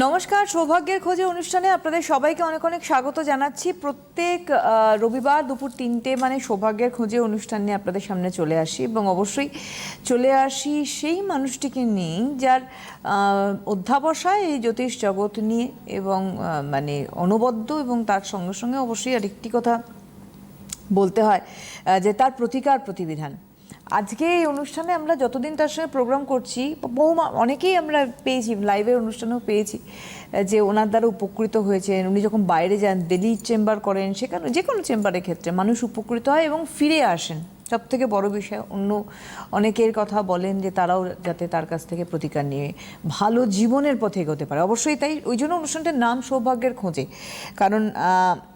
নমস্কার, সৌভাগ্যের খোঁজে অনুষ্ঠানে আপনাদের সবাইকে অনেক অনেক স্বাগত জানাচ্ছি। প্রত্যেক রবিবার দুপুর তিনটে মানে সৌভাগ্যের খোঁজে অনুষ্ঠান নিয়ে আপনাদের সামনে চলে আসি এবং অবশ্যই চলে আসি সেই মানুষটিকে নিয়ে যার অধ্যাবসায় এই জ্যোতিষ জগৎ নিয়ে এবং মানে অনবদ্য এবং তার সঙ্গে সঙ্গে অবশ্যই আরেকটি কথা বলতে হয় যে তার প্রতিকার প্রতিবিধান। আজকে এই অনুষ্ঠানে আমরা যতদিন তার সঙ্গে প্রোগ্রাম করছি বহু অনেকেই আমরা পেয়েছি লাইভের অনুষ্ঠানেও পেয়েছি, যে ওনার দ্বারা উপকৃত হয়েছেন। উনি যখন বাইরে যান দিল্লি চেম্বার করেন, সেখানে যে কোনো চেম্বারের ক্ষেত্রে মানুষ উপকৃত হয় এবং ফিরে আসেন। সব থেকে বড় বিষয়, অন্য অনেকের কথা বলেন যে তারাও যাতে তার কাছ থেকে প্রতিকার নিয়ে ভালো জীবনের পথে এগোতে পারে। অবশ্যই তাই, ওই জন্য অনুষ্ঠানটার নাম সৌভাগ্যের খোঁজে। কারণ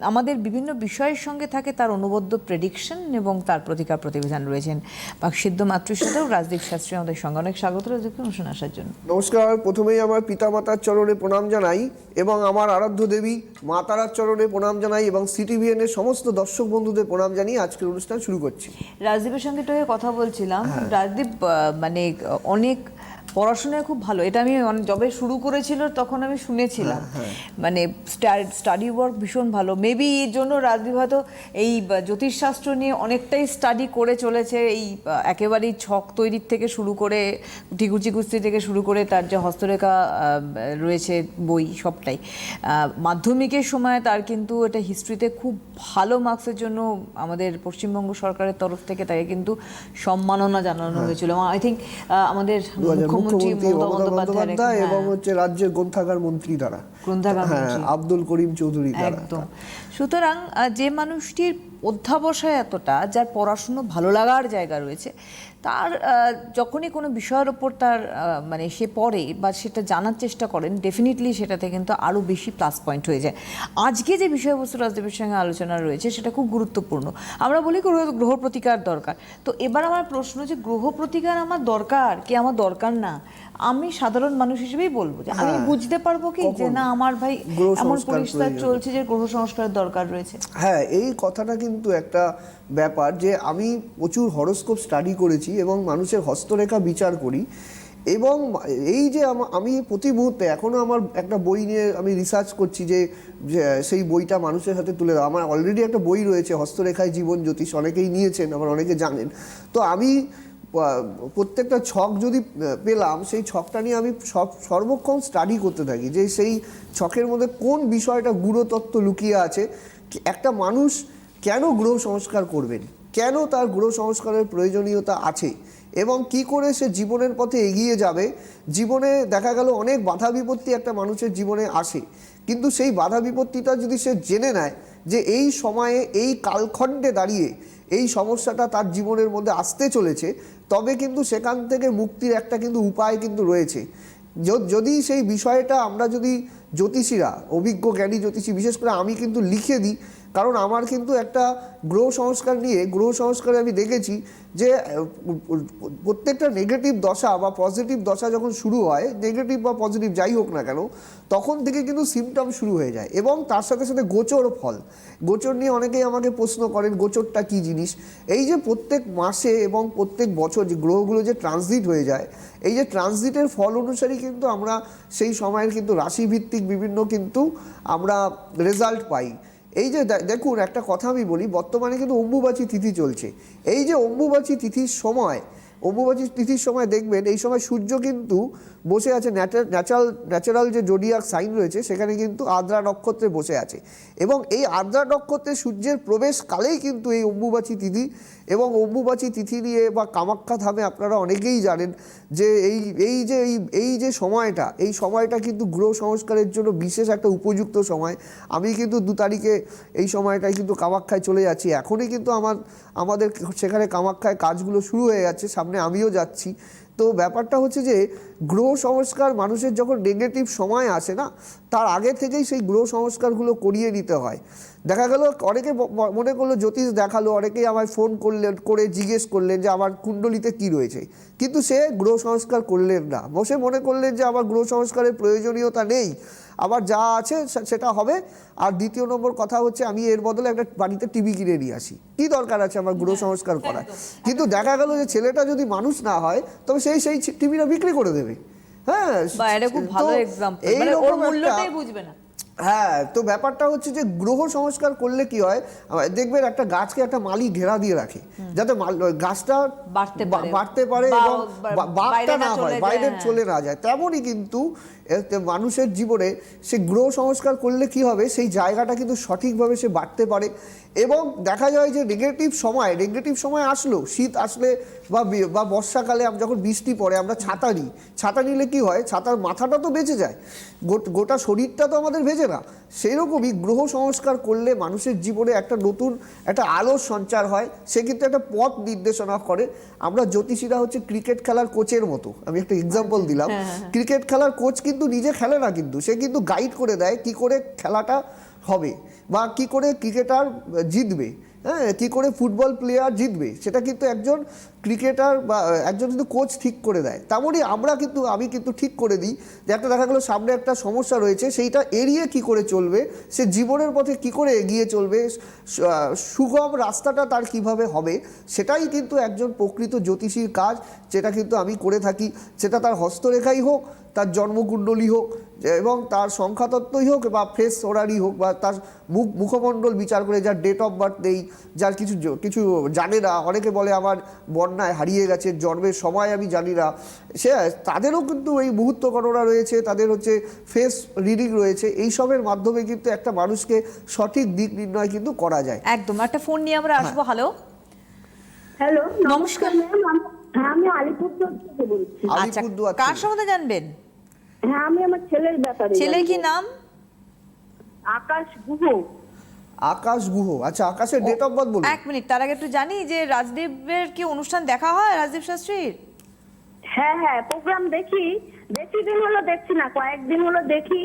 আমাদের বিভিন্ন বিষয়ের সঙ্গে থাকে তার অনুবদ্ধ প্রেডিকশন এবং তার প্রতিকার প্রতিবিধান রয়েছেন। বাকসিদ্ধ মাতৃর সাথেও রাজদীপ শাস্ত্রী আমাদের সঙ্গে। অনেক স্বাগত রাজদীপকে অনুষ্ঠানে আসার জন্য। নমস্কার, প্রথমেই আমার পিতামাতার চরণে প্রণাম জানাই এবং আমার আরাধ্য দেবী মা তারার চরণে প্রণাম জানাই এবং সিটিভিএন এর সমস্ত দর্শক বন্ধুদের প্রণাম জানিয়ে আজকের অনুষ্ঠান শুরু করছি। রাজদীপের সঙ্গে একটু কথা বলছিলাম রাজদীপ মানে অনেক পড়াশোনায় খুব ভালো। এটা আমি যবে শুরু করেছিল তখন আমি শুনেছিলাম। মানে স্টাডি ওয়ার্ক ভীষণ ভালো। মেবি এর জন্য রাজদীপ হয়তো এই জ্যোতিষশাস্ত্র নিয়ে অনেকটাই স্টাডি করে চলেছে। এই একেবারেই ছক তৈরির থেকে শুরু করে ঠিকুচি কুস্তি থেকে শুরু করে তার যে হস্তরেখা রয়েছে বই সবটাই। মাধ্যমিকের সময় তার কিন্তু এটা হিস্ট্রিতে খুব ভালো মার্কসের জন্য আমাদের পশ্চিমবঙ্গ সরকারের তরফ থেকে তাকে কিন্তু সম্মাননা জানানো হয়েছিল। আই থিঙ্ক আমাদের মুখ্যমন্ত্রী মমতা বন্দ্যোপাধ্যায় হ্যাঁ, এবং হচ্ছে রাজ্যের গ্রন্থাগার মন্ত্রী দ্বারা হ্যাঁ আব্দুল করিম চৌধুরী দ্বারা সুতরাং যে মানুষটির অধ্যাবসায় এতটা যার পড়াশুনো ভালো লাগার জায়গা রয়েছে তার যখনই কোনো বিষয়ের ওপর তার মানে সে পড়ে বা সেটা জানার চেষ্টা করেন ডেফিনেটলি সেটাতে কিন্তু আরও বেশি প্লাস পয়েন্ট হয়ে যায়। আজকে যে বিষয়বস্তু রাজদেবের সঙ্গে আলোচনা রয়েছে, সেটা খুব গুরুত্বপূর্ণ। আমরা বলি গ্রহ প্রতিকার দরকার। তো এবার আমার প্রশ্ন যে, গ্রহ প্রতিকার আমার দরকার কি আমার দরকার না? আমি সাধারণ মানুষ হিসেবেই বলব যে আমি বুঝতে পারব কি যে না আমার ভাই এমন পরিষ্কার চলছে যে গ্রহ সংস্কারের দরকার রয়েছে। হ্যাঁ এই কথাটা কিন্তু একটা ব্যাপার যে আমি প্রচুর হরোস্কোপ স্টাডি করেছি এবং মানুষের হস্তরেখা বিচার করি এবং এই যে আমি প্রতি মুহূর্তে এখনও আমার একটা বই নিয়ে আমি রিসার্চ করছি যে সেই বইটা মানুষের হাতে তুলে দেওয়া। আমার অলরেডি একটা বই রয়েছে হস্তরেখায় জীবন জ্যোতিষ অনেকেই নিয়েছেন আবার অনেকে জানেন। তো আমি প্রত্যেকটা ছক যদি পেলাম, সেই ছকটা নিয়ে আমি সব, সর্বক্ষণ স্টাডি করতে থাকি যে সেই ছকের মধ্যে কোন বিষয়টা গুরুতত্ত্ব লুকিয়ে আছে একটা মানুষ কেন গ্রহ সংস্কার করবেন? কেন তার গ্রহ সংস্কারের প্রয়োজনীয়তা আছে? এবং কি করে সে জীবনের পথে এগিয়ে যাবে? জীবনে দেখা গেল অনেক বাধা বিপত্তি একটা মানুষের জীবনে আসে। কিন্তু সেই বাধা বিপত্তিটা যদি সে জেনে নেয় যে এই সময়ে, এই কালখণ্ডে দাঁড়িয়ে এই সমস্যাটা তার জীবনের মধ্যে আসতে চলেছে তবে কিন্তু সেখান থেকে মুক্তির একটা কিন্তু উপায় কিন্তু রয়েছে। যদি সেই বিষয়টা আমরা যদি জ্যোতিষীরা, অভিজ্ঞ জ্ঞানী জ্যোতিষী, বিশেষ করে আমি কিন্তু লিখে দিই কারণ আমার কিন্তু একটা গ্রহ সংস্কার নিয়ে, গ্রহ সংস্কারে আমি দেখেছি যে প্রত্যেকটা নেগেটিভ দশা বা পজিটিভ দশা যখন শুরু হয় নেগেটিভ বা পজিটিভ যাই হোক না কেন, তখন থেকে কিন্তু সিমটম শুরু হয়ে যায় এবং তার সাথে সাথে গোচর ফল। গোচর নিয়ে অনেকেই আমাকে প্রশ্ন করেন, গোচরটা কি জিনিস? এই যে প্রত্যেক মাসে এবং প্রত্যেক বছর যে গ্রহগুলো যে ট্রানজিট হয়ে যায়, এই যে ট্রানজিটের ফল অনুসারেই কিন্তু আমরা সেই সময়ের কিন্তু রাশিভিত্তিক বিভিন্ন কিন্তু আমরা রেজাল্ট পাই। এই যে দেখুন, একটা কথা আমি বলি, বর্তমানে কিন্তু অম্বুবাচী তিথি চলছে। এই যে অম্বুবাচী তিথির সময় অম্বুবাচী তিথির সময় দেখবেন, এই সময় সূর্য কিন্তু বসে আছে ন্যাচারাল ন্যাচারাল যে জোডিয়াক সাইন রয়েছে, সেখানে কিন্তু আদ্রা নক্ষত্রে বসে আছে। এবং এই আদ্রা নক্ষত্রে সূর্যের প্রবেশ কালেই কিন্তু এই অম্বুবাচী তিথি এবং অম্বুবাচী তিথি নিয়ে বা কামাখ্যা ধামে আপনারা অনেকেই জানেন যে এই এই যে, এই এই যে সময়টা, এই সময়টা কিন্তু গ্রহ সংস্কারের জন্য বিশেষ একটা উপযুক্ত সময়। আমি কিন্তু দু তারিখে এই সময়টায় কিন্তু কামাখ্যায় চলে যাচ্ছি। এখনই কিন্তু আমার, আমাদের সেখানে কামাখ্যায় কাজগুলো শুরু হয়ে যাচ্ছে সামনে আমিও যাচ্ছি। তো ব্যাপারটা হচ্ছে যে গ্রহ সংস্কার মানুষের যখন নেগেটিভ সময় আসে না তার আগে থেকেই সেই গ্রহ সংস্কারগুলো করিয়ে নিতে হয়। দেখা গেল অনেকে মনে করল জ্যোতিষ দেখাল অনেকেই আমায় ফোন করলেন করে জিজ্ঞেস করলেন যে আমার কুণ্ডলিতে কি রয়েছে। কিন্তু সে গ্রহ সংস্কার করলেন না। বসে মনে করলেন যে আমার গ্রহ সংস্কারের প্রয়োজনীয়তা নেই। আবার যা আছে সেটা হবে। আর দ্বিতীয় নম্বর কথা হচ্ছে আমি এর বদলে একটা বাড়িতে টিভি কিনে নিয়ে আসি। কি দরকার আছে আমার গ্রহ সংস্কার করার? কিন্তু দেখা গেল যে ছেলেটা যদি মানুষ না হয় তবে সেই সেই টিভিটা বিক্রি করে দেবে। হ্যাঁ এটা খুব ভালো তো এক্সাম্পল মানে ওর মূল্যটাই বুঝবে না হ্যাঁ তো ব্যাপারটা হচ্ছে যে গ্রহ সংস্কার করলে কি হয় দেখবেন একটা গাছকে একটা মালি ঘেরা দিয়ে রাখে যাতে গাছটা বাড়তে পারে। বাড়তে পারে এবং বা- বা- বাঘটা না হয় বাইরে হ্যাঁ। চলে না যায় তেমনই কিন্তু মানুষের জীবনে সে গ্রহ সংস্কার করলে কি হবে? সেই জায়গাটা কিন্তু সঠিকভাবে সে বাড়তে পারে। এবং দেখা যায় যে নেগেটিভ সময় নেগেটিভ সময় আসলো শীত আসলে বা বা বর্ষাকালে যখন বৃষ্টি পড়ে আমরা ছাতা নিই। ছাতা নিলে কি হয়? ছাতার মাথাটা তো বেঁচে যায়। গোট- গোটা শরীরটা তো আমাদের ভেজে না। সেই রকমই গ্রহ সংস্কার করলে মানুষের জীবনে একটা নতুন একটা আলোর সঞ্চার হয়। সে কিন্তু একটা পথ নির্দেশনা করে। আমরা জ্যোতিষীরা হচ্ছে ক্রিকেট খেলার কোচের মতো। আমি একটা এক্সাম্পল দিলাম। ক্রিকেট খেলার কোচ কিন্তু নিজে খেলে না কিন্তু। সে কিন্তু গাইড করে দেয় কি করে খেলাটা হবে বা কি করে ক্রিকেটার জিতবে। হ্যাঁ কী করে ফুটবল প্লেয়ার জিতবে। সেটা কিন্তু একজন ক্রিকেটার বা একজন কিন্তু কোচ ঠিক করে দেয়, তেমনই আমরা কিন্তু, আমি কিন্তু ঠিক করে দিই যে একটা দেখা গেলো সামনে একটা সমস্যা রয়েছে, সেইটা এড়িয়ে কি করে চলবে, সে জীবনের পথে কি করে এগিয়ে চলবে সুগম রাস্তাটা তার কীভাবে হবে, সেটাই কিন্তু একজন প্রকৃত জ্যোতিষীর কাজ, যেটা কিন্তু আমি করে থাকি। সেটা তার হস্তরেখাই হোক, তার জন্মকুণ্ডলী হোক এবং তার সংখ্যাতত্ত্বই হোক, বা ফেস ওরারই হোক, বা তার মুখ, মুখমণ্ডল বিচার করে, যার ডেট অফ বার্থ নেই, যার কিছু কিছু জানে না, অনেকে বলে আমার বন্যায় হারিয়ে গেছে জন্মের সময় আমি জানি না। সে তাদেরও কিন্তু এই মুহূর্ত গণনা রয়েছে তাদের হচ্ছে ফেস রিডিং রয়েছে এইসবের মাধ্যমে কিন্তু একটা মানুষকে সঠিক দিক নির্ণয় কিন্তু করা যায়। একদম একটা ফোন নিয়ে আমরা আসব হ্যালো হ্যালো নমস্কার। আমি- হ্যাঁ আমি আলিপুরদুয়ার থেকে বলছি। আচ্ছা আলিপুরদুয়ার কার থেকে। সম্বন্ধে জানবেন? হ্যাঁ আমি আমার ছেলের ব্যাপারে ছেলের কি নাম? আকাশ গুহ। আকাশ গুহ। আচ্ছা আকাশের ডেট অফ বার্থ বলুন। এক মিনিট তার আগে একটু জানি যে রাজদীপের কি অনুষ্ঠান দেখা হয় রাজদীপ শাস্ত্রীর? হ্যাঁ হ্যাঁ প্রোগ্রাম দেখি। বেশি দিন হলো দেখছি না কয়েকদিন হলো দেখি।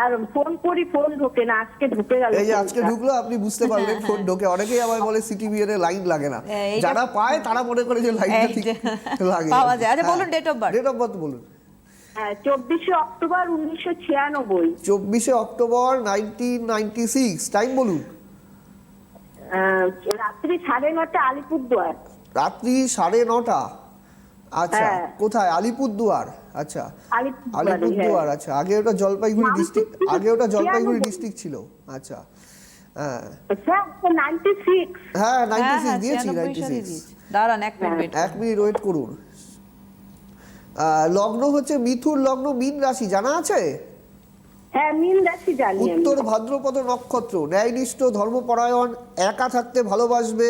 আর ফোন করি ফোন ঢোকে না আজকে ঢুকে গেল এই যে আজকে ঢুকলো আপনি বুঝতে পারলেন ফোন ঢোকে। অনেকেই আবার বলে সিটিভিএন এর লাইন লাগে না। হ্যাঁ, যারা পায় তারা মনে করে যে লাইনটা ঠিক লাগে। পাওয়া যায়। আচ্ছা, বলুন date of birth। Date of birth বলুন। হ্যাঁ চব্বিশে অক্টোবর উনিশশো ছিয়ানব্বই। চব্বিশে October nineteen ninety six time বলুন। রাত্রি সাড়ে নটা আলিপুরদুয়ার। রাত্রি সাড়ে নটা? আচ্ছা হ্যাঁ। কোথায়? আলিপুরদুয়ার? আচ্ছা। আলিপুরদুয়ার হ্যাঁ। আচ্ছা। আগে ওটা জলপাইগুড়ি ডিস্ট্রিক্ট আগে ওটা জলপাইগুড়ি ডিস্ট্রিক্ট ছিল। আচ্ছা। হ্যাঁ। স্যার হ্যাঁ নাইনটি হ্যাঁ সিক্স দিয়েছি 96 নাইনটি সিক্স দাঁড়ান এক মিনিট এক মিনিট ওয়েট করুন। আহ, লগ্ন হচ্ছে মিথুন লগ্ন মিন রাশি। জানা আছে? হ্যাঁ উত্তর ভাদ্রপদ নক্ষত্র, ন্যায়নিষ্ঠ ধর্মপরায়ণ, একা থাকতে ভালোবাসবে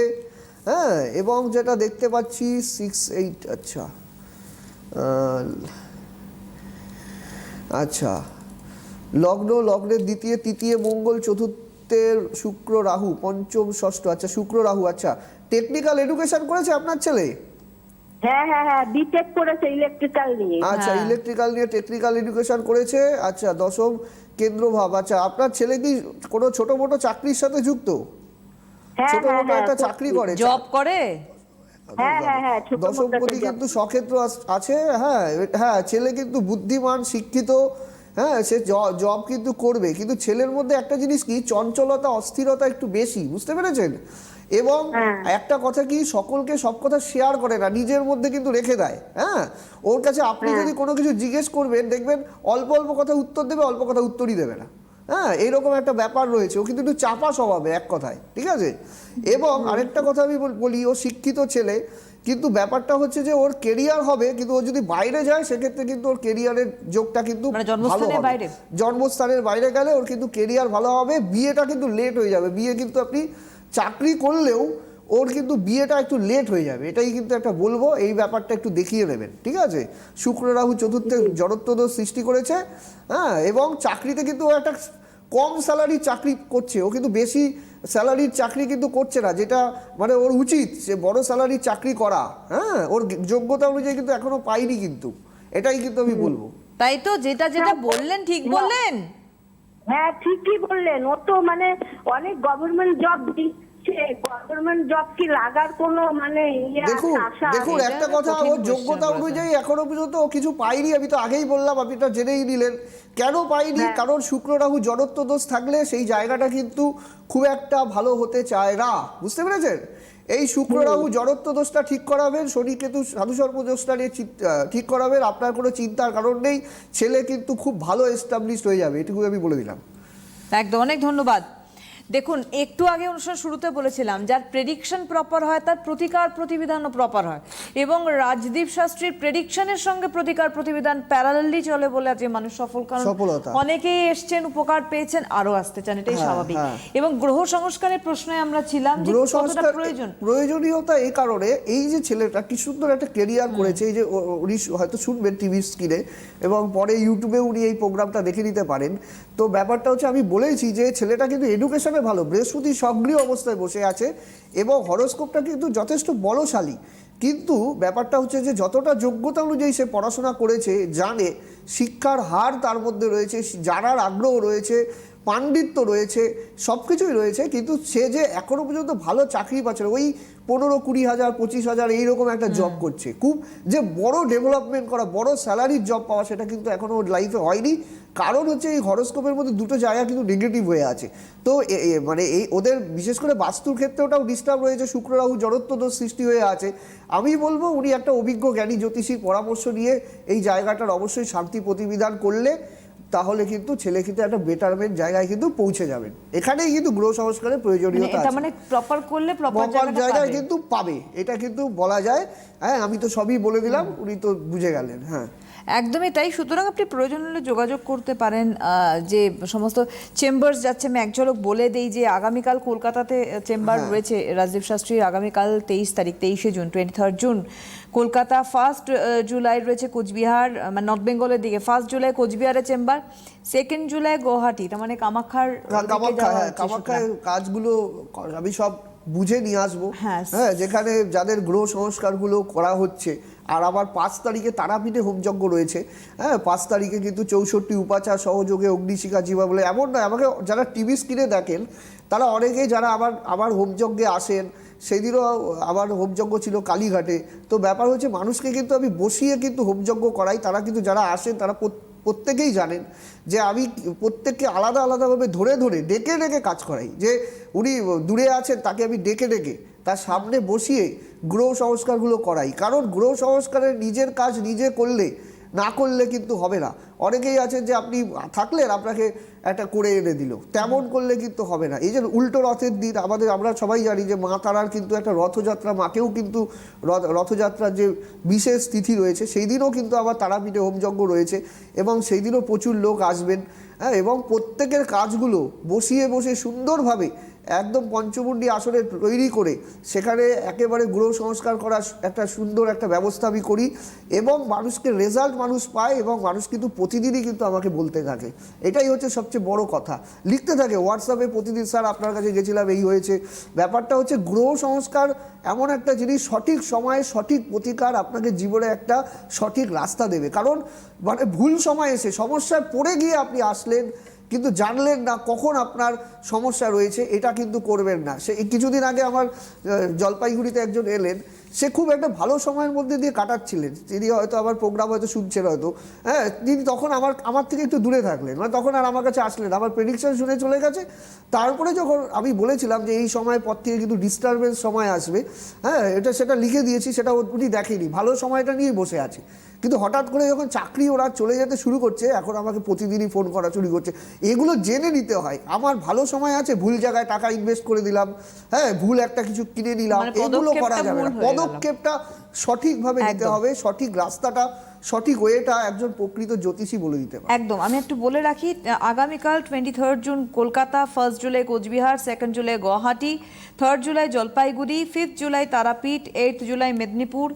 হ্যাঁ এবং যেটা দেখতে পাচ্ছি সিক্স এইট আচ্ছা। আচ্ছা। লগ্ন, লগ্নের দ্বিতীয়, তৃতীয়, মঙ্গল চতুর্থের শুক্র, রাহু, পঞ্চম, ষষ্ঠ আচ্ছা শুক্র, রাহু আচ্ছা। টেকনিক্যাল এডুকেশন করেছে আপনার ছেলে? হ্যাঁ হ্যাঁ হ্যাঁ বিটেক করেছে ইলেকট্রিক্যাল নিয়ে। আচ্ছা হ্যাঁ। ইলেকট্রিক্যাল নিয়ে টেকনিক্যাল এডুকেশন করেছে। আচ্ছা দশম কেন্দ্রভাব। আচ্ছা আপনার ছেলে কি কোনো ছোট মোটো চাকরির সাথে যুক্ত? হ্যাঁ ছোট হ্যাঁ মোটো হ্যাঁ একটা চাকরি করে। জব করে? হ্যাঁ হ্যাঁ হ্যাঁ ছোট দশম প্রতি কিন্তু সক্ষেত্র আছে হ্যাঁ হ্যাঁ ছেলে কিন্তু বুদ্ধিমান শিক্ষিত হ্যাঁ সে জব কিন্তু করবে। কিন্তু ছেলের মধ্যে একটা জিনিস কি চঞ্চলতা অস্থিরতা একটু বেশি বুঝতে পেরেছেন? এবং হ্যাঁ। একটা কথা কি সকলকে সব কথা শেয়ার করে না নিজের মধ্যে কিন্তু রেখে দেয় হ্যাঁ? ওর কাছে আপনি হ্যাঁ। যদি কোনো কিছু জিজ্ঞেস করবেন দেখবেন অল্প অল্প কথা উত্তর দেবে অল্প কথা উত্তরই দেবে না হ্যাঁ? এইরকম একটা ব্যাপার রয়েছে ও কিন্তু একটু চাপা স্বভাবে এক কথায় ঠিক আছে? এবং আরেকটা কথা আমি বলি ও শিক্ষিত ছেলে কিন্তু ব্যাপারটা হচ্ছে যে ওর কেরিয়ার হবে কিন্তু ও যদি বাইরে যায় সেক্ষেত্রে কিন্তু ওর কেরিয়ারের যোগটা কিন্তু মানে ভালো হবে। জন্মস্থানের বাইরে গেলে ওর কিন্তু কেরিয়ার ভালো হবে বিয়েটা কিন্তু লেট হয়ে যাবে বিয়ে কিন্তু আপনি চাকরি করলেও ওর কিন্তু বিয়েটা একটু লেট হয়ে যাবে। এটাই কিন্তু একটা বলব এই ব্যাপারটা একটু দেখিয়ে নেবেন ঠিক আছে? শুক্র রাহু চতুর্থে জড়ত্ব দোষ সৃষ্টি করেছে হ্যাঁ? এবং চাকরিতে কিন্তু ও একটা কম স্যালারির চাকরি করছে ও কিন্তু বেশি স্যালারির চাকরি কিন্তু করছে না যেটা মানে ওর উচিত সে বড় স্যালারির চাকরি করা হ্যাঁ? ওর যোগ্যতা অনুযায়ী কিন্তু এখনও পাইনি কিন্তু এটাই কিন্তু আমি বলব। তাই তো যেটা যেটা বললেন ঠিক বললেন? হ্যাঁ ঠিকই বললেন ও তো মানে অনেক গভর্নমেন্ট জব দিচ্ছে গভর্নমেন্ট জব কি লাগার কোনো মানে ইয়ে দেখুন দেখুন একটা কথা ওর যোগ্যতা অনুযায়ী এখনও পর্যন্ত ও কিছু পাইনি আমি তো আগেই বললাম আপনি এটা জেনেই নিলেন। কেন পাইনি হ্যাঁ। কারণ শুক্র রাহু জড়ত্ব দোষ থাকলে সেই জায়গাটা কিন্তু খুব একটা ভালো হতে চায় না। বুঝতে পেরেছেন? এই শুক্র রাহু জড়ত্ব দোষটা ঠিক করাবেন শনি কেতু সাধু সর্প দোষটা নিয়ে ঠিক করাবেন আপনার কোনো চিন্তার কারণ নেই ছেলে কিন্তু খুব ভালো এস্টাবলিশড হয়ে যাবে এটুকু আমি বলে দিলাম। একদম অনেক ধন্যবাদ। দেখুন একটু আগে অনুষ্ঠান শুরুতে বলেছিলাম যার প্রেডিকশন প্রপার হয় তার প্রতিকার প্রতিবিধানও প্রপার হয়। এবং রাজদীপ শাস্ত্রীর প্রেডিকশনের সঙ্গে প্রতিকার প্রতিবিধান প্যারালালি চলে বলে আজকে মানুষ সফল। কারণ। অনেকেই এসছেন উপকার পেয়েছেন আরও আসতে চান এটাই হ্যাঁ, স্বাভাবিক। হ্যাঁ। এবং গ্রহ সংস্কারের প্রশ্নে আমরা ছিলাম যে গ্রহ কতটা সংস্কার প্রয়োজন। প্রয়োজনীয়তা এই কারণে এই যে ছেলেটা কি সুন্দর একটা কেরিয়ার করেছে এই যে হয়তো শুনবেন টিভি স্ক্রিনে এবং পরে ইউটিউবে উনি এই প্রোগ্রামটা দেখে নিতে পারেন। তো ব্যাপারটা হচ্ছে আমি বলেইছি যে ছেলেটা কিন্তু এডুকেশনে ভালো বৃহস্পতি সক্রিয় অবস্থায় বসে আছে এবং হরস্কোপটা কিন্তু যথেষ্ট বলশালী। কিন্তু ব্যাপারটা হচ্ছে যে যতটা যোগ্যতা অনুযায়ী সে পড়াশোনা করেছে জানে শিক্ষার হার তার মধ্যে রয়েছে জানার আগ্রহ রয়েছে পাণ্ডিত্য রয়েছে সব কিছুই রয়েছে কিন্তু সে যে এখনও পর্যন্ত ভালো চাকরি পাচ্ছে না, ওই পনেরো কুড়ি হাজার পঁচিশ হাজার এইরকম একটা জব করছে। খুব যে বড় ডেভেলপমেন্ট করা বড় স্যালারির জব পাওয়া সেটা কিন্তু এখনও লাইফে হয়নি। কারণ হচ্ছে এই হরস্কোপের মধ্যে দুটো জায়গা কিন্তু নেগেটিভ হয়ে আছে। তো মানে এই ওদের বিশেষ করে বাস্তুর ক্ষেত্রে ওটাও ডিস্টার্ব রয়েছে শুক্র রাহু জড়ত্ব দোষ সৃষ্টি হয়ে আছে। আমি বলব উনি একটা অভিজ্ঞ জ্ঞানী জ্যোতিষীর পরামর্শ নিয়ে এই জায়গাটার অবশ্যই শান্তি প্রতিবিধান করলে তাহলে কিন্তু ছেলে কিন্তু একটা বেটারমেন্ট জায়গায় কিন্তু পৌঁছে যাবেন। এখানেই কিন্তু গ্রহ সংস্কারের মানে প্রয়োজনীয়তা আছে। মানে প্রপার করলে প্রপার জায়গায় কিন্তু পাবে। এটা কিন্তু বলা যায়। হ্যাঁ আমি তো সবই বলে দিলাম উনি তো বুঝে গেলেন হ্যাঁ। একদমই তাই। সুতরাং আপনি প্রয়োজন হলে যোগাযোগ করতে পারেন যে সমস্ত চেম্বার্স যাচ্ছে আমি এক ঝলক বলে দেই যে আগামীকাল কলকাতাতে চেম্বার হ্যাঁ। রয়েছে রাজদীপ শাস্ত্রীর। আগামীকাল তেইশ তারিখ তেইশে June twenty third June. Kolkata first July রয়েছে কোচবিহার মানে নর্থ বেঙ্গলের দিকে। ফার্স্ট জুলাই কোচবিহারের চেম্বার সেকেন্ড জুলাই গুয়াহাটি। তার মানে কামাখ্যার হ্যাঁ হচ্ছে কামাখ্যায় কাজগুলো আমি সব বুঝে নিয়ে আসব। হ্যাঁ। হ্যাঁ যেখানে যাদের গ্রহ সংস্কারগুলো করা হচ্ছে আর আবার পাঁচ তারিখে তারাপীঠে হোমযজ্ঞ রয়েছে। হ্যাঁ পাঁচ তারিখে কিন্তু চৌষট্টি উপাচার সহযোগে অগ্নিশিখা জীবা বলে এমন নয়, আমাকে যারা টিভি স্ক্রিনে দেখেন, তারা অনেকেই যারা আবার আবার হোমযজ্ঞে আসেন, সেদিনও আবার হোমযজ্ঞ ছিল কালীঘাটে। তো ব্যাপার হচ্ছে মানুষকে কিন্তু আমি বসিয়ে কিন্তু হোমযজ্ঞ করাই, তারা কিন্তু যারা আসেন, তারা প্রত্যেকেই জানেন যে আমি প্রত্যেককে আলাদা আলাদাভাবে ধরে ধরে ডেকে ডেকে কাজ করাই। যে উনি দূরে আছেন, তাকে আমি ডেকে ডেকে তার সামনে বসিয়ে গ্রহ সংস্কারগুলো করাই। কারণ গ্রহ সংস্কারের নিজের কাজ নিজে করলে, না করলে কিন্তু হবে না। অনেকেই আছেন যে আপনি থাকলেন, আপনাকে একটা করে এনে দিল। তেমন করলে কিন্তু হবে না। এই যে উল্টো রথের দিন, আমাদের, আমরা সবাই জানি যে মা তারার কিন্তু একটা রথযাত্রা, মাকেও কিন্তু রথ- রথযাত্রার যে বিশেষ তিথি রয়েছে, সেই দিনও কিন্তু আবার তারাপীঠে হোমযজ্ঞ রয়েছে এবং সেই দিনও প্রচুর লোক আসবেন হ্যাঁ এবং প্রত্যেকের কাজগুলো বসিয়ে বসে সুন্দরভাবে একদম পঞ্চমুণ্ডী আসনে তৈরি করে সেখানে একেবারে গ্রহ সংস্কার করার একটা সুন্দর একটা ব্যবস্থা আমি করি এবং মানুষকে রেজাল্ট মানুষ পায় এবং মানুষ কিন্তু প্রতিদিনই কিন্তু আমাকে বলতে থাকে। এটাই হচ্ছে সবচেয়ে বড় কথা। লিখতে থাকে হোয়াটসঅ্যাপে প্রতিদিন, স্যার, আপনার কাছে গেছিলাম, এই হয়েছে। ব্যাপারটা হচ্ছে গ্রহ সংস্কার এমন একটা জিনিস, সঠিক সময়ে সঠিক প্রতিকার আপনাকে জীবনে একটা সঠিক রাস্তা দেবে। কারণ মানে ভুল সময় এসে, সমস্যায় পড়ে গিয়ে আপনি আসলেন কিন্তু জানলেন না কখন আপনার সমস্যা রয়েছে, এটা কিন্তু করবেন না। সে কিছুদিন আগে আমার জলপাইগুড়িতে একজন এলেন সে খুব একটা ভালো সময়ের মধ্যে দিয়ে কাটাচ্ছিলেন। তিনি হয়তো আমার প্রোগ্রাম হয়তো শুনছেন হয়তো। হ্যাঁ তিনি তখন আমার আমার থেকে একটু দূরে থাকলেন। মানে তখন আর আমার কাছে আসলেন আমার প্রেডিকশন শুনে চলে গেছে। তারপরে যখন আমি বলেছিলাম যে এই সময় পর থেকে কিন্তু ডিস্টারবেন্স সময় আসবে হ্যাঁ এটা সেটা লিখে দিয়েছি সেটা উনি দেখেনি। ভালো সময়টা নিয়েই বসে আছে। কিন্তু হঠাৎ করে যখন চাকরি ওরা চলে যেতে শুরু করছে এখন আমাকে প্রতিদিনই ফোন করা শুরু করছে। এগুলো জেনে নিতে হয়। আমার ভালো সময় আছে ভুল জায়গায় টাকা ইনভেস্ট করে দিলাম। হ্যাঁ ভুল একটা কিছু কিনে নিলাম। মানে এগুলো করা যাবে না। ভুল হয়ে গেল। সঠিকভাবে নিতে হবে সঠিক রাস্তাটা সঠিক ওয়েটা একজন প্রকৃত জ্যোতিষী বলে দিতে পারে। একদম। আমি একটু বলে রাখি আগামীকাল twenty third June Kolkata first July Coochbehar second July Guwahati third July Jalpaiguri fifth July Tarapith eight July Medinipur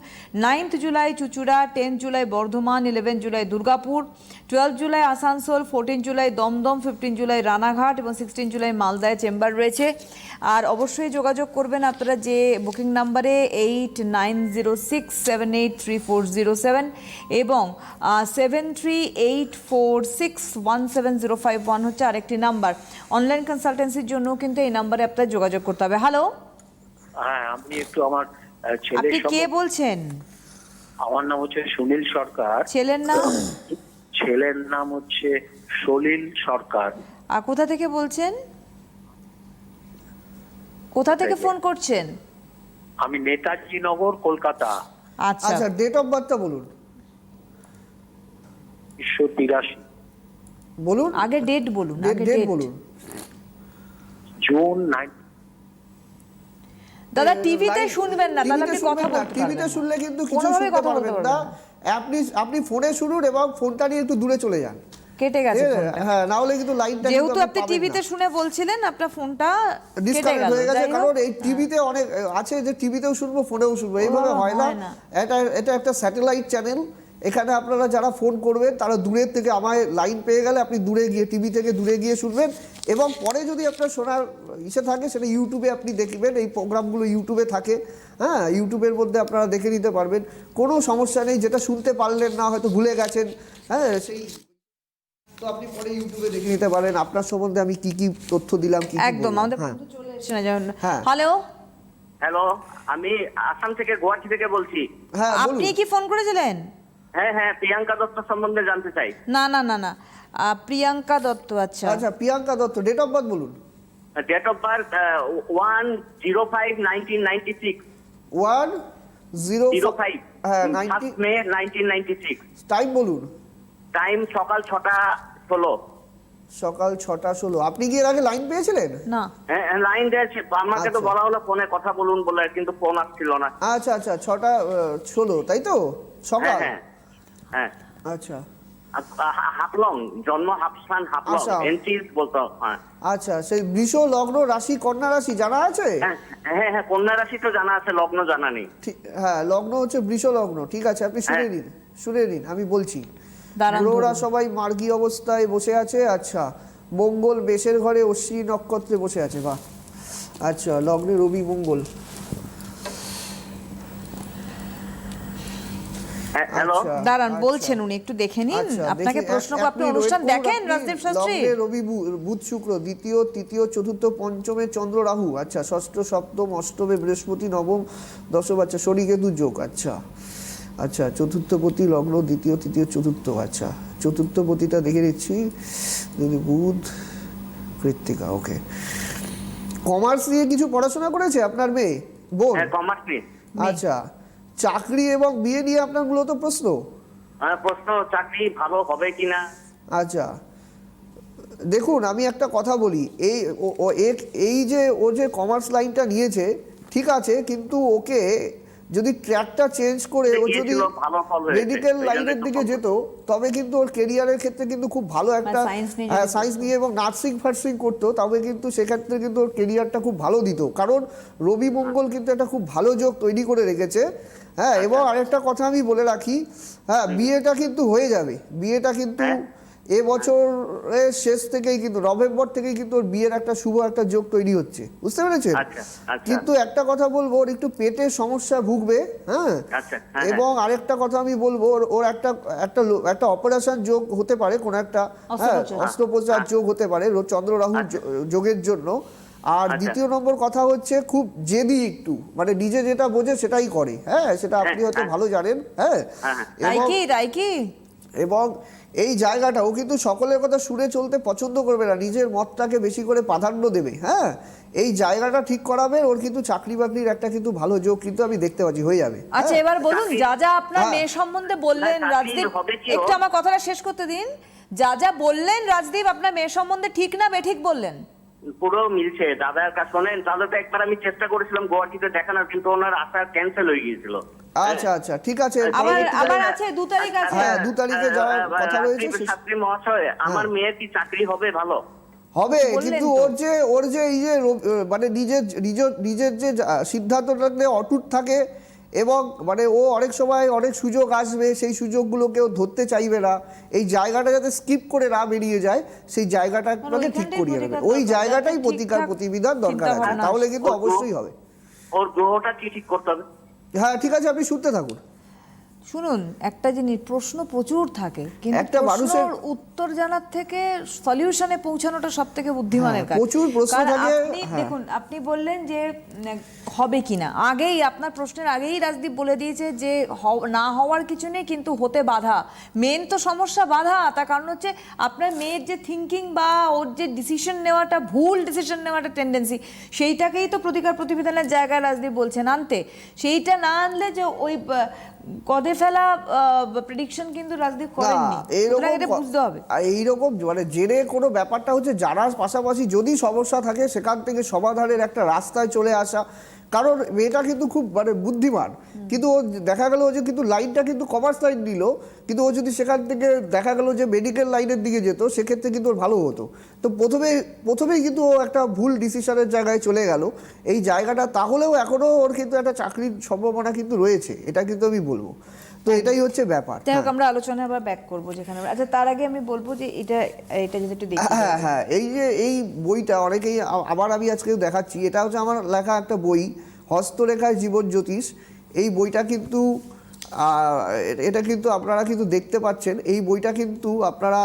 ninth July Chuchura tenth July Bardhaman eleven July Durgapur twelve July Asansol fourteen July Dumdum fifteen July Ranaghat এবং sixteen July মালদায় chamber রয়েছে। আর অবশ্যই যোগাযোগ করবেন আপনারা যে booking নাম্বারে eight nine zero six seven eight three four zero seven এবং seven three eight four six one seven zero five one হচ্ছে আরেকটি নাম্বার। অনলাইন কনসালটেন্সির জন্য কিন্তু এই নাম্বারে আপনার যোগাযোগ করতে হবে। হ্যালো হ্যাঁ আমি একটু আমার আহ, আপনি কে বলছেন? আমার নাম হচ্ছে সুনীল সরকার। ছেলের নাম? ছেলের নাম হচ্ছে সলিল সরকার। আর কোথা থেকে বলছেন? কোথা থেকে ফোন করছেন? আমি নেতাজি নগর কলকাতা। আচ্ছা। আচ্ছা ডেট অফ বার্থটা বলুন। উনিশশো তিরাশি। বলুন। আগে ডেট বলুন ডেট আগে ডেট বলুন। জুন নাইন দাদা টিভিতে শুনবেন না তাহলে আপনি টিভিতে কথা বলতে টিভিতে শুনলে কিন্তু কিছু শুনতে পারবেন পারবেন না। আপনি আপনি ফোনে শুনুন এবং ফোনটা নিয়ে একটু দূরে চলে যান। কেটে গেছে হ্যাঁ না হলে কিন্তু লাইনটা যেহেতু আপনি টিভিতে শুনে বলছিলেন আপনার ফোনটা কেটে গেল। হয়ে গেছে কারণ এই টিভিতে অনেক আছে যে টিভিতেও শুনব ফোনেও শুনব এইভাবে হয় না। হয়। এটা এটা একটা স্যাটেলাইট চ্যানেল এখানে আপনারা যারা ফোন করবেন তারা দূরের থেকে আমায় লাইন পেয়ে গেলে আপনি দূরে গিয়ে টিভি থেকে দূরে গিয়ে শুনবেন। এবং পরে যদি আপনার শোনার ইসে থাকে সেটা ইউটিউবে আপনি দেখবেন। এই প্রোগ্রামগুলো ইউটিউবে থাকে। হ্যাঁ ইউটিউবের মধ্যে আপনারা দেখে নিতে পারবেন। কোনো সমস্যা নেই যেটা শুনতে পারলেন না হয়তো ভুলে গেছেন। হ্যাঁ সেই তো আপনি পরে ইউটিউবে দেখে নিতে পারেন। আপনার সম্বন্ধে আমি কি কি তথ্য দিলাম কি কি একদম আমাদের হ্যাঁ। বন্ধু চলে এসেছে না যেমন হ্যাঁ। হ্যালো? হ্যালো আমি আসাম থেকে গুয়াহাটি থেকে বলছি। হ্যাঁ আপনি কি ফোন করেছিলেন? হ্যাঁ হ্যাঁ প্রিয়াঙ্কা দত্ত সম্বন্ধে জানতে চাই। না না না না। প্রিয়াঙ্কা দত্ত আচ্ছা। আচ্ছা Priyanka Dutta date of birth বলুন। Date of birth one zero five nineteen ninety six one zero zero five হ্যাঁ ninety May nineteen ninety six time বলুন। টাইম সকাল ছটা ষোলো। সকাল ছটা ষোলো। আপনি কি এর আগে লাইন পেয়েছিলেন? না। হ্যাঁ লাইন দিয়েছে আমাকে তো আচ্ছা। বলা হলো ফোনে কথা বলুন বলে কিন্তু ফোন আসছিল না। আচ্ছা আচ্ছা ছটা ষোলো তাই তো? হ্যাঁ সকাল? হ্যাঁ হ্যাঁ আচ্ছা। হাফলং জন্ম হাফসান হাফলং আসাম। এনসিস বলতো হ্যাঁ। আচ্ছা সেই বৃষ লগ্ন রাশি কন্যা রাশি জানা আছে? হ্যাঁ হ্যাঁ হ্যাঁ কন্যা রাশি তো জানা আছে লগ্ন জানা নেই। ঠিক- হ্যাঁ লগ্ন হচ্ছে বৃষ লগ্ন। ঠিক আছে আপনি শুনে হ্যাঁ। নিন শুনে নিন আমি বলছি। গ্রহরা সবাই মার্গী অবস্থায় বসে আছে আচ্ছা। মঙ্গল বেশের ঘরে অশ্বিনী নক্ষত্রে বসে আছে বাহ। আচ্ছা লগ্নে রবি মঙ্গল। হ্যাঁ, হ্যালো। আচ্ছা, দাঁড়ান আচ্ছা। বলছেন উনি একটু দেখে নিন। আচ্ছা, আপনাকে প্রশ্ন আপনি অনুষ্ঠান দেখেন রাজদীপ শাস্ত্রী? রবি বুধ শুক্র দ্বিতীয় তৃতীয় চতুর্থ পঞ্চমে চন্দ্র রাহু। আচ্ছা ষষ্ঠ সপ্তম অষ্টমে বৃহস্পতি নবম দশম আচ্ছা শনি কেতু যোগ আচ্ছা। আচ্ছা চতুর্থপতি লগ্ন দ্বিতীয় তৃতীয় চতুর্থ আচ্ছা। চতুর্থপতিটা দেখে নিচ্ছি। যদি বুধ কৃত্তিকা ওকে। কমার্স নিয়ে কিছু পড়াশোনা করেছে আপনার মেয়ে? বোন? হ্যাঁ কমার্স নিয়ে। আচ্ছা চাকরি এবং বিয়ে নিয়ে আপনার মূলত প্রশ্ন? হ্যাঁ, প্রশ্ন চাকরি ভালো হবে কিনা? আচ্ছা। দেখুন আমি একটা কথা বলি। এই এই যে ও যে কমার্স লাইনটা নিয়েছে ঠিক আছে কিন্তু ওকে যদি ট্র্যাকটা চেঞ্জ করে ও যদি। মেডিকেল লাইনের দিকে যেত তবে কিন্তু ওর কেরিয়ারের ক্ষেত্রে কিন্তু খুব ভালো একটা হ্যাঁ সায়েন্স নিয়ে এবং নার্সিং ফার্সিং করতো তবে কিন্তু সেক্ষেত্রে কিন্তু ওর কেরিয়ারটা খুব ভালো দিত। কারণ রবি মঙ্গল কিন্তু একটা খুব ভালো যোগ তৈরি করে রেখেছে। হ্যাঁ এবং আরেকটা কথা আমি বলে রাখি হ্যাঁ বিয়েটা কিন্তু হয়ে যাবে। বিয়েটা কিন্তু এ বছরের শেষ থেকেই কিন্তু নভেম্বর থেকেই কিন্তু ওর বিয়ের একটা শুভ একটা যোগ তৈরি হচ্ছে। বুঝতে পেরেছেন? আচ্ছা, আচ্ছা। কিন্তু একটা কথা বলব ওর একটু পেটের সমস্যা ভুগবে হ্যাঁ? আচ্ছা, হ্যাঁ, এবং আরেকটা কথা আমি বলব ওর- একটা একটা একটা অপারেশন যোগ হতে পারে কোন একটা হ্যাঁ অস্ত্রোপচার। যোগ হতে পারে চন্দ্র রাহু যোগের জন্য। আর। দ্বিতীয় নম্বর কথা হচ্ছে খুব জেদি একটু। মানে নিজে যেটা বোঝে সেটাই করে হ্যাঁ? সেটা আপনি হ্যাঁ, হয়তো হ্যাঁ। ভালো জানেন হ্যাঁ? হ্যাঁ, হ্যাঁ। এবং এবং এই জায়গাটা ও কিন্তু সকলের কথা শুনে চলতে পছন্দ করবে না। নিজের মতটাকে বেশি করে প্রাধান্য দেবে হ্যাঁ? এই জায়গাটা ঠিক করাবে ওর কিন্তু চাকরি বাকরির একটা কিন্তু ভালো যোগ কিন্তু আমি দেখতে পাচ্ছি হয়ে যাবে আচ্ছা হ্যাঁ? এবার বলুন যা যা আপনার হ্যাঁ। মেয়ে সম্বন্ধে বললেন রাজদীপ একটু আমার কথাটা শেষ করতে দিন। যা যা বললেন রাজদীপ আপনার মেয়ে সম্বন্ধে ঠিক না বেঠিক বললেন? পুরো মিলছে। দাদার কাছে শোনেন তাহলে তো একবার আমি চেষ্টা করেছিলাম গুয়াহাটিতে দেখানোর কিন্তু ওনার আশা ক্যান্সেল হয়ে গিয়েছিল। আচ্ছা আচ্ছা ঠিক আছে। আবার আবার আছে দু তারিখ আছে। হ্যাঁ দু তারিখে যাওয়ার কথা রয়েছে ছাত্রী মহাশয় আমার মেয়ের কি চাকরি হবে? ভালো। হবে কিন্তু ওর যে ওর যে এই যে মানে নিজের নিজের নিজের যে সিদ্ধান্তটা অটুট থাকে এবং মানে ও অনেক সময় অনেক সুযোগ আসবে সেই সুযোগগুলোকেও ধরতে চাইবে না। এই জায়গাটা যাতে স্কিপ করে না বেরিয়ে যায় সেই জায়গাটাকে ঠিক করিয়ে নেবে ওই জায়গাটাই প্রতিকার প্রতিবিধান দরকার আছে। তাহলে কিন্তু অবশ্যই হবে। ওর গ্রহটা কি ঠিক করতে হবে? হ্যাঁ ঠিক আছে আপনি শুনতে থাকুন। শুনুন একটা জিনিস প্রশ্ন প্রচুর থাকে কিন্তু একটা মানুষের- উত্তর জানার থেকে সলিউশনে পৌঁছানোটা সব থেকে বুদ্ধিমানের হ্যাঁ, কাজ। প্রচুর প্রশ্ন থাকে, আপনি হ্যাঁ। দেখুন আপনি বললেন যে হবে কিনা। আগেই আপনার প্রশ্নের আগেই রাজদীপ বলে দিয়েছে যে না হওয়ার কিছু নেই কিন্তু হতে বাধা। মেন তো সমস্যা বাধা তার কারণ হচ্ছে আপনার মেয়ের যে থিঙ্কিং বা ওর যে ডিসিশন নেওয়াটা ভুল ডিসিশন নেওয়াটা টেন্ডেন্সি সেইটাকেই তো প্রতিকার প্রতিবেদনের জায়গায় রাজদীপ বলছেন আনতে। সেইটা না আনলে যে ওই কদে ফেলা প্রেডিকশন কিন্তু রাজদীপ করেননি। না, এইরকম এটা বুঝতে হবে। আর এইরকম মানে জেনে কোনো ব্যাপারটা হচ্ছে জানার পাশাপাশি যদি সমস্যা থাকে সেখান থেকে সমাধানের একটা রাস্তায় চলে আসা কারণ মেয়েটা কিন্তু খুব মানে বুদ্ধিমান। কিন্তু ও দেখা গেল যে কিন্তু লাইনটা কিন্তু কমার্স লাইন নিল কিন্তু ও যদি সেখান থেকে দেখা গেল যে মেডিকেল লাইনের দিকে যেত, সেক্ষেত্রে কিন্তু ওর ভালো হতো। তো প্রথমে, প্রথমেই কিন্তু ও একটা ভুল ডিসিশনের জায়গায় চলে গেল। এই জায়গাটা তাহলেও এখনও ওর কিন্তু একটা চাকরির সম্ভাবনা কিন্তু রয়েছে, এটা কিন্তু আমি বলব। তো এটাই হচ্ছে ব্যাপার যাই হোক হ্যাঁ। আমরা আলোচনা আবার ব্যাক করব যেখানে আচ্ছা তার আগে আমি বলব যে এটা এটা যদি একটু দেখি হ্যাঁ হ্যাঁ এই যে এই বইটা অনেকেই আবার আমি আজকে দেখাচ্ছি এটা হচ্ছে আমার লেখা একটা বই হস্তরেখায় জীবন জ্যোতিষ এই বইটা কিন্তু এটা কিন্তু আপনারা কিন্তু দেখতে পাচ্ছেন। এই বইটা কিন্তু আপনারা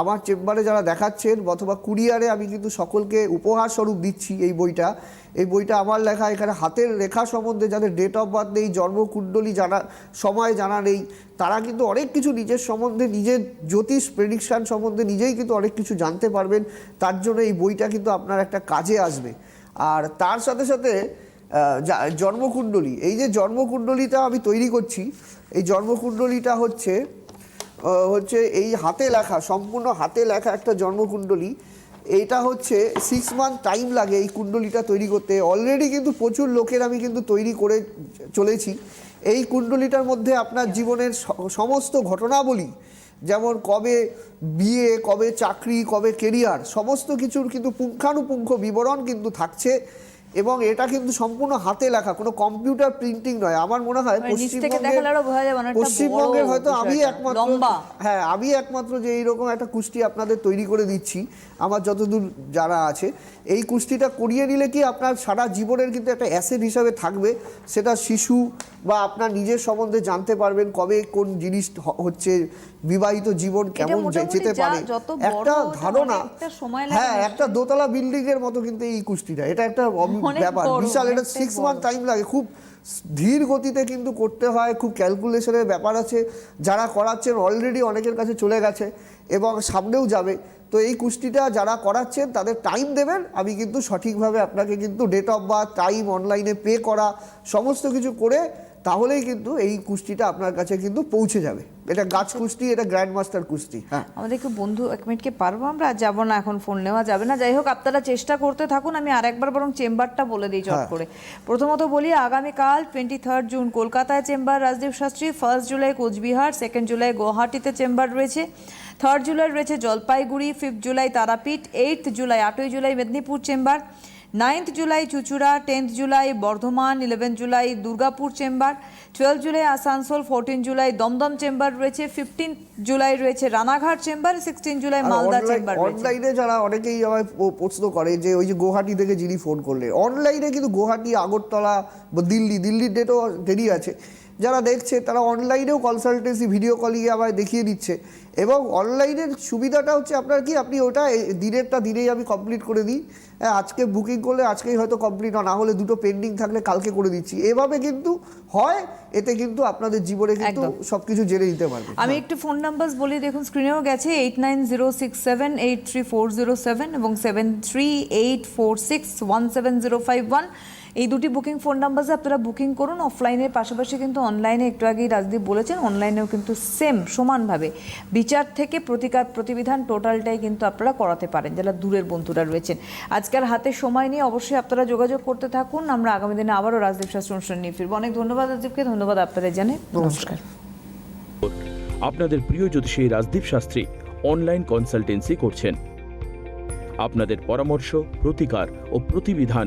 আমার চেম্বারে যারা দেখাচ্ছেন অথবা কুরিয়ারে আমি কিন্তু সকলকে উপহার স্বরূপ দিচ্ছি এই বইটা। এই বইটা আমার লেখা এখানে হাতের রেখা সম্বন্ধে যাদের ডেট অফ বার্থ নেই, জন্মকুণ্ডলী জানা, সময় জানা নেই, তারা কিন্তু অনেক কিছু নিজের সম্বন্ধে, নিজের জ্যোতিষ প্রেডিকশান সম্বন্ধে নিজেই কিন্তু অনেক কিছু জানতে পারবেন। তার জন্য এই বইটা কিন্তু আপনার একটা কাজে আসবে। আর তার সাথে সাথে জন্মকুণ্ডলী। এই যে জন্মকুণ্ডলীটা আমি তৈরি করছি, এই জন্মকুণ্ডলীটা হচ্ছে হচ্ছে এই হাতে লেখা, সম্পূর্ণ হাতে লেখা একটা জন্মকুণ্ডলী। এটা হচ্ছে সিক্স মান্থ টাইম লাগে এই কুণ্ডলীটা তৈরি করতে। অলরেডি কিন্তু প্রচুর লোকের আমি কিন্তু তৈরি করে চলেছি। এই কুণ্ডলীটার মধ্যে আপনার জীবনের সমস্ত ঘটনাবলী, যেমন কবে বিয়ে, কবে চাকরি, কবে কেরিয়ার সমস্ত কিছুর কিন্তু পুঙ্খানুপুঙ্খ বিবরণ কিন্তু থাকছে। এবং এটা কিন্তু সম্পূর্ণ হাতে লেখা কোনো কম্পিউটার প্রিন্টিং নয়। আমার মনে হয় মানে অনেকটা বড় পশ্চিমবঙ্গের হয়তো আমি একমাত্র হ্যাঁ আমি একমাত্র যে এইরকম একটা কুষ্টি আপনাদের তৈরি করে দিচ্ছি আমার যতদূর যারা আছে এই কুষ্টিটা করিয়ে নিলে কি আপনার সারা জীবনের কিন্তু একটা অ্যাসেট হিসাবে থাকবে সেটা শিশু বা আপনার নিজের সম্বন্ধে জানতে পারবেন কবে কোন জিনিস হচ্ছে বিবাহিত জীবন কেমন যেতে পারে একটা ধারণা। হ্যাঁ একটা দোতলা বিল্ডিং এর মতো কিন্তু এই কুষ্টিটা এটা একটা ব্যাপার। বিশাল এটা সিক্স মান্থ টাইম লাগে। খুব ধীর গতিতে কিন্তু করতে হয় খুব ক্যালকুলেশনের ব্যাপার আছে। যারা করাচ্ছেন অলরেডি অনেকের কাছে চলে গেছে এবং সামনেও যাবে। তো এই কুষ্টিটা যারা করাচ্ছেন তাদের টাইম দেবেন। আমি কিন্তু সঠিকভাবে আপনাকে কিন্তু ডেট অফ বার্থ টাইম অনলাইনে পে করা সমস্ত কিছু করে তাহলেই কিন্তু এই কুস্তিটা আপনার কাছে কিন্তু পৌঁছে যাবে। এটা গাছ কুস্তি এটা গ্র্যান্ড মাস্টার কুস্তি হ্যাঁ। আমাদের কি বন্ধু এক মিনিটকে পারব আমরা? আর যাব না এখন ফোন নেওয়া যাবে না। যাই হোক আপনারা চেষ্টা করতে থাকুন আমি আরেকবার বরং চেম্বারটা বলে দিই চট হ্যাঁ। করে। প্রথমত বলি আগামীকাল টোয়েন্টি থার্ড জুন কলকাতায় chamber Rajdeep Shastri first July Coochbehar second July গুয়াহাটিতে chamber রয়েছে। থার্ড জুলাই রয়েছে Jalpaiguri fifth July Tarapith eighth July আটই July Medinipur chamber. Ninth July Chuchura tenth July Bardhaman eleven July Durgapur chamber twelve July Asansol fourteen July Dumdum chamber রয়েছে fifteen July রয়েছে Ranaghat chamber sixteen July Malda chamber অনলাইনে যারা অনেকেই আমায় প্রশ্ন করে যে ওই যে গুয়াহাটি থেকে যিনি ফোন করলে অনলাইনে কিন্তু গুয়াহাটি আগরতলা বা দিল্লি দিল্লির ডেটও দেরি আছে। যারা দেখছে তারা অনলাইনেও কনসালটেন্সি ভিডিও কলিংয়ে আমায় দেখিয়ে দিচ্ছে। এবং অনলাইনের সুবিধাটা হচ্ছে আপনার কি আপনি ওটা দিনেরটা দিনেই আমি কমপ্লিট করে দিই। হ্যাঁ, আজকে বুকিং করলে আজকেই হয়তো কমপ্লিট না হলে দুটো পেন্ডিং থাকলে কালকে করে দিচ্ছি। এভাবে কিন্তু হয় এতে কিন্তু আপনাদের জীবনে কিন্তু। সব কিছু জেনে নিতে পারবে আমি একটু ফোন নাম্বার বলি দেখুন স্ক্রিনেও গেছে eight nine zero six seven eight three four zero seven এবং seven three eight four six one seven zero five one এই দুটি বুকিং ফোন নাম্বারে আপনারা বুকিং করুন। অফলাইনের পাশাপাশি কিন্তু অনলাইনে একটু আগেই রাজদীপ বলেছেন অনলাইনেও কিন্তু সেম সমানভাবে। বিচার থেকে প্রতিকার প্রতিবিধান টোটালটাই কিন্তু আপনারা করাতে পারেন যারা দূরের বন্ধুরা রয়েছেন। আজকের হাতে সময় নিয়ে অবশ্যই আপনারা যোগাযোগ করতে থাকুন। আমরা আগামী দিনে আবারও রাজদীপ শাস্ত্র অনুষ্ঠান নিয়ে ফিরবো। অনেক ধন্যবাদ রাজদীপকে ধন্যবাদ আপনাদের জানে নমস্কার। আপনাদের প্রিয় জ্যোতিষী রাজদীপ শাস্ত্রী অনলাইন কনসালটেন্সি করছেন। আপনাদের পরামর্শ প্রতিকার ও প্রতিবিধান